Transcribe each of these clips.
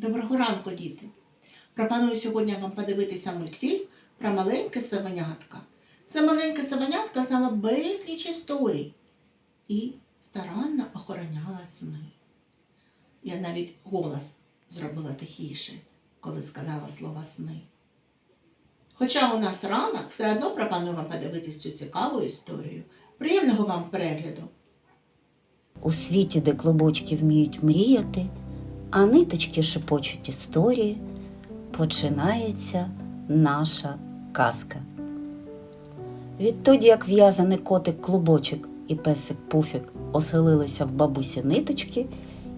Доброго ранку, діти! Пропоную сьогодні вам подивитися мультфільм про маленьке савенятка. Це маленьке савенятка знала безліч історій і старанно охороняла сни. Я навіть голос зробила тихіше, коли сказала слово сни. Хоча у нас ранок, все одно пропоную вам подивитись цю цікаву історію. Приємного вам перегляду! У світі, де клубочки вміють мріяти, а ниточки шепочуть історії, починається наша казка. Відтоді, як в'язаний котик клубочок і песик пуфік оселилися в бабусі ниточки,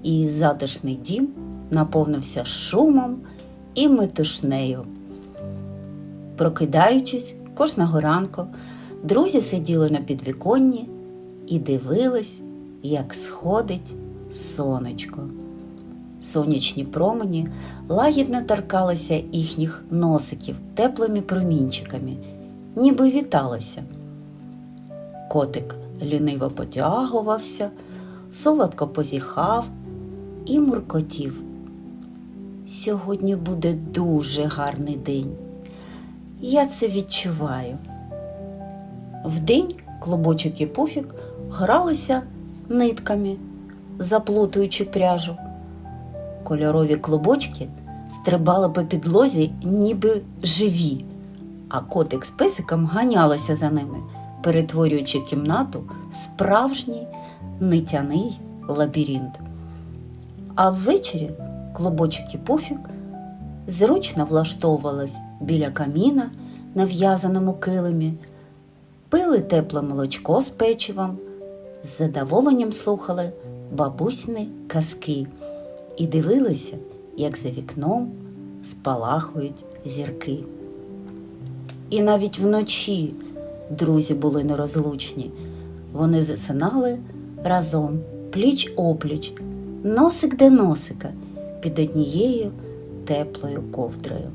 і затишний дім наповнився шумом і метушнею. Прокидаючись кожного ранку, друзі сиділи на підвіконні і дивились, як сходить сонечко. Сонячні промені лагідно торкалися їхніх носиків теплими промінчиками, ніби віталися. Котик ліниво потягувався, солодко позіхав і муркотів. Сьогодні буде дуже гарний день. Я це відчуваю. Вдень клубочок і пуфік гралися нитками, заплутуючи пряжу. Кольорові клубочки стрибали по підлозі, ніби живі, а котик з песиком ганялися за ними, перетворюючи кімнату в справжній нитяний лабіринт. А ввечері клубочок і пуфік зручно влаштовувались біля каміна на в'язаному килимі, пили тепле молочко з печивом, з задоволенням слухали бабусні казки і дивилися, як за вікном спалахують зірки. І навіть вночі друзі були нерозлучні. Вони засинали разом, пліч опліч, носик до носика під однією теплою ковдрою.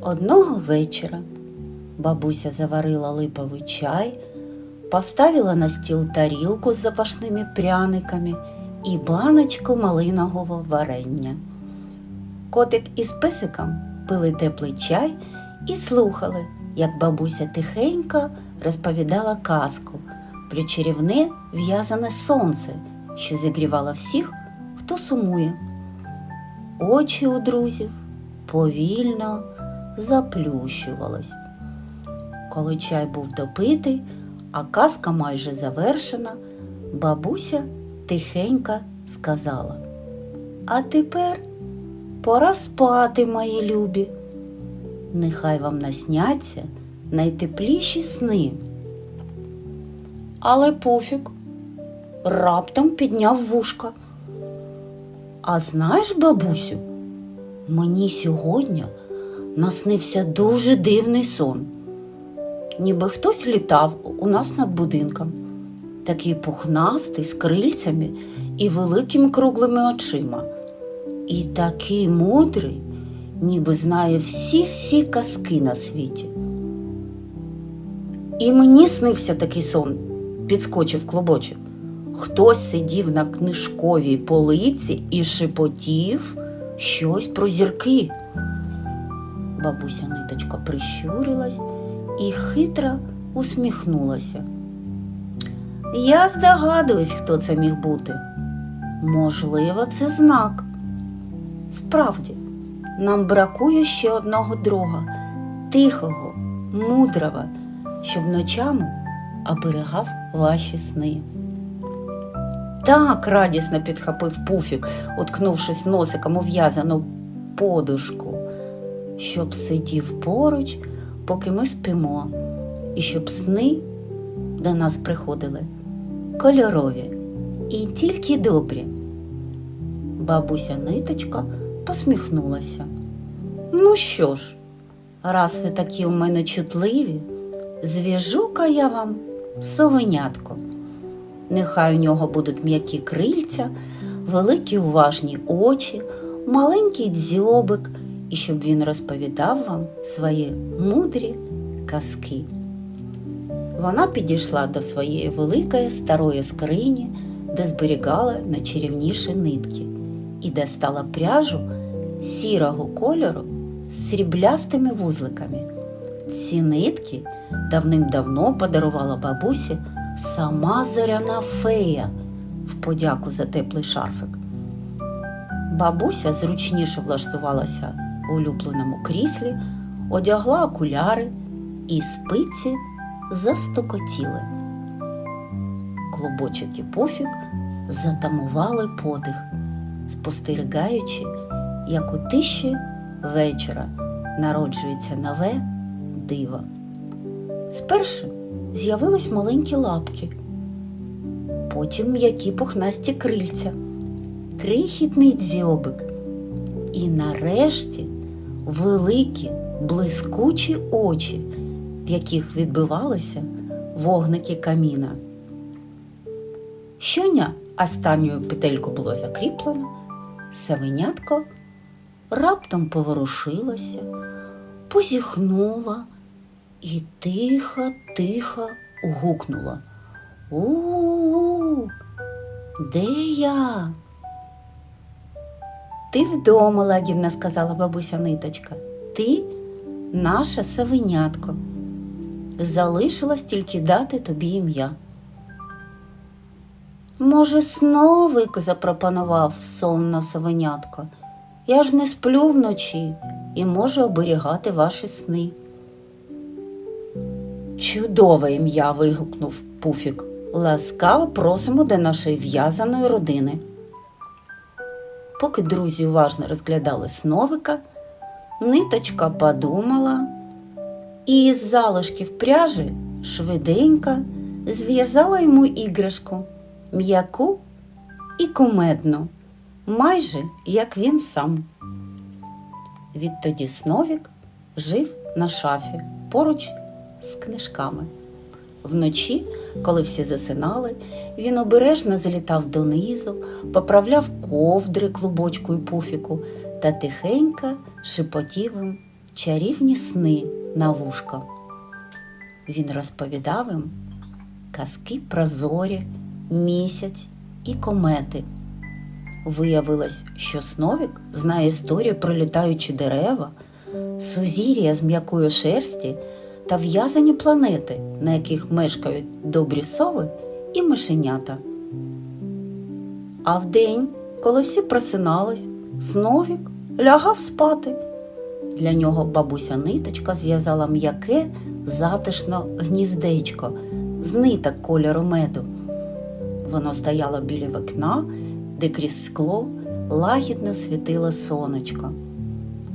Одного вечора бабуся заварила липовий чай, поставила на стіл тарілку з запашними пряниками і баночку малинового варення. Котик із песиком пили теплий чай і слухали, як бабуся тихенько розповідала казку про чарівне в'язане сонце, що зігрівало всіх, хто сумує. Очі у друзів повільно заплющувались. Коли чай був допитий, а казка майже завершена, бабуся тихенько сказала. А тепер пора спати, мої любі. Нехай вам насняться найтепліші сни. Але пофіг раптом підняв вушка. А знаєш, бабусю, мені сьогодні наснився дуже дивний сон. Ніби хтось літав у нас над будинком, такий пухнастий з крильцями і великими круглими очима. І такий мудрий, ніби знає всі-всі казки на світі. І мені снився такий сон, підскочив клубочок. Хтось сидів на книжковій полиці і шепотів щось про зірки. Бабуся ниточка прищурилась і хитро усміхнулася. Я здогадуюсь, хто це міг бути. Можливо, це знак. Справді, нам бракує ще одного друга, тихого, мудрого, щоб ночами оберегав ваші сни. Так радісно підхопив пуфік, уткнувшись носиком у в'язану подушку, щоб сидів поруч, поки ми спимо, і щоб сни до нас приходили кольорові і тільки добрі. Бабуся ниточка посміхнулася. Ну що ж, раз ви такі у мене чутливі, зв'яжу-ка я вам совенятко. Нехай у нього будуть м'які крильця, великі уважні очі, маленький дзьобик, і щоб він розповідав вам свої мудрі казки. Вона підійшла до своєї великої старої скрині, де зберігала найчарівніші нитки, і достала пряжу сірого кольору з сріблястими вузликами. Ці нитки давним-давно подарувала бабусі сама зоряна фея в подяку за теплий шарфик. Бабуся зручніше влаштувалася у улюбленому кріслі, одягла окуляри і спиці застокотіли. Клубочок і пофіг затамували подих, спостерігаючи, як у тиші вечора народжується нове диво. Спершу з'явились маленькі лапки, потім м'які пухнасті крильця, крихітний дзьобик і нарешті великі блискучі очі, яких відбивалися вогники каміна. Щоня останньою петельку було закріплено, савенятко раптом поворушилася, позіхнула і тихо-тихо гукнула. У-у-у, де я? Ти вдома, лагідно сказала бабуся ниточка. Ти наша савенятко. Залишилось тільки дати тобі ім'я. Може, сновик запропонував сонна совенятко. Я ж не сплю вночі і можу оберігати ваші сни. Чудове ім'я. вигукнув Пуфік. Ласкаво просимо до нашої в'язаної родини. Поки друзі уважно розглядали сновика, ниточка подумала і із залишків пряжі швиденько зв'язала йому іграшку м'яку і кумедну, майже як він сам. Відтоді Сновік жив на шафі поруч з книжками. Вночі, коли всі засинали, він обережно залітав донизу, поправляв ковдри клубочку і пуфіку та тихенько шепотів їм чарівні сни на вушко. Він розповідав їм казки про зорі, місяць і комети. Виявилось, що Сновік знає історію про літаючі дерева, сузір'я з м'якої шерсті та в'язані планети, на яких мешкають добрі сови і мишенята. А вдень, коли всі просинались, Сновік лягав спати. Для нього бабуся ниточка зв'язала м'яке затишно гніздечко з ниток кольору меду. Воно стояло біля вікна, де крізь скло лагідно світило сонечко.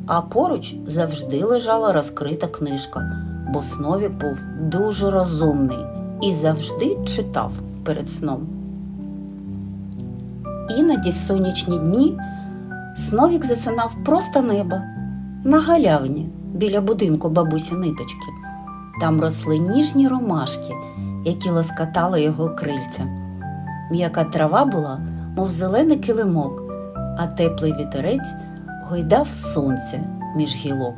А поруч завжди лежала розкрита книжка, бо Сновік був дуже розумний і завжди читав перед сном. Іноді в сонячні дні Сновік засинав просто неба на галявині біля будинку бабусі ниточки. Там росли ніжні ромашки, які лоскотали його крильця. М'яка трава була, мов зелений килимок, а теплий вітерець гойдав сонце між гілок.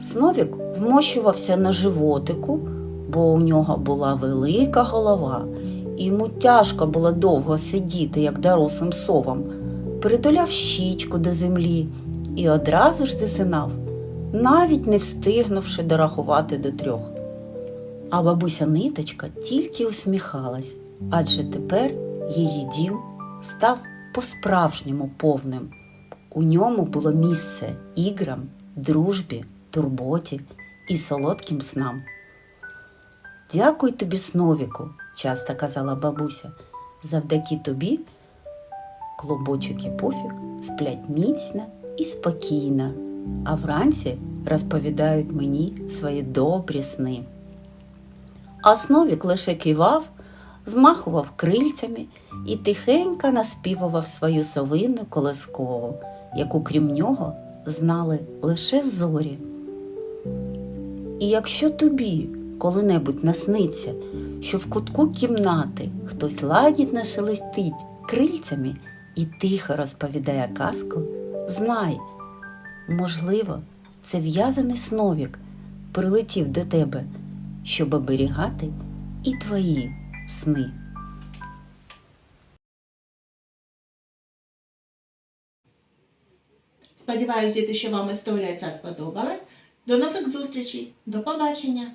Сновік вмощувався на животику, бо у нього була велика голова, і йому тяжко було довго сидіти, як дорослим совам, притуляв щічку до землі і одразу ж засинав, навіть не встигнувши дорахувати до трьох. А бабуся ниточка тільки усміхалась, адже тепер її дім став по-справжньому повним. У ньому було місце іграм, дружбі, турботі і солодким снам. Дякую тобі, Сновіку, часто казала бабуся. Завдяки тобі клубочок і пуфік сплять міцно і спокійно, а вранці розповідають мені свої добрі сни. А лише кивав, змахував крильцями і тихенько наспівував свою совину колискову, яку крім нього знали лише зорі. І якщо тобі коли-небудь насниться, що в кутку кімнати хтось лагідно шелестить крильцями і тихо розповідає казку, знай, можливо, це в'язаний сновік прилетів до тебе, щоб оберігати і твої сни. Сподіваюсь, діти, що вам історія ця сподобалась. До нових зустрічей. До побачення!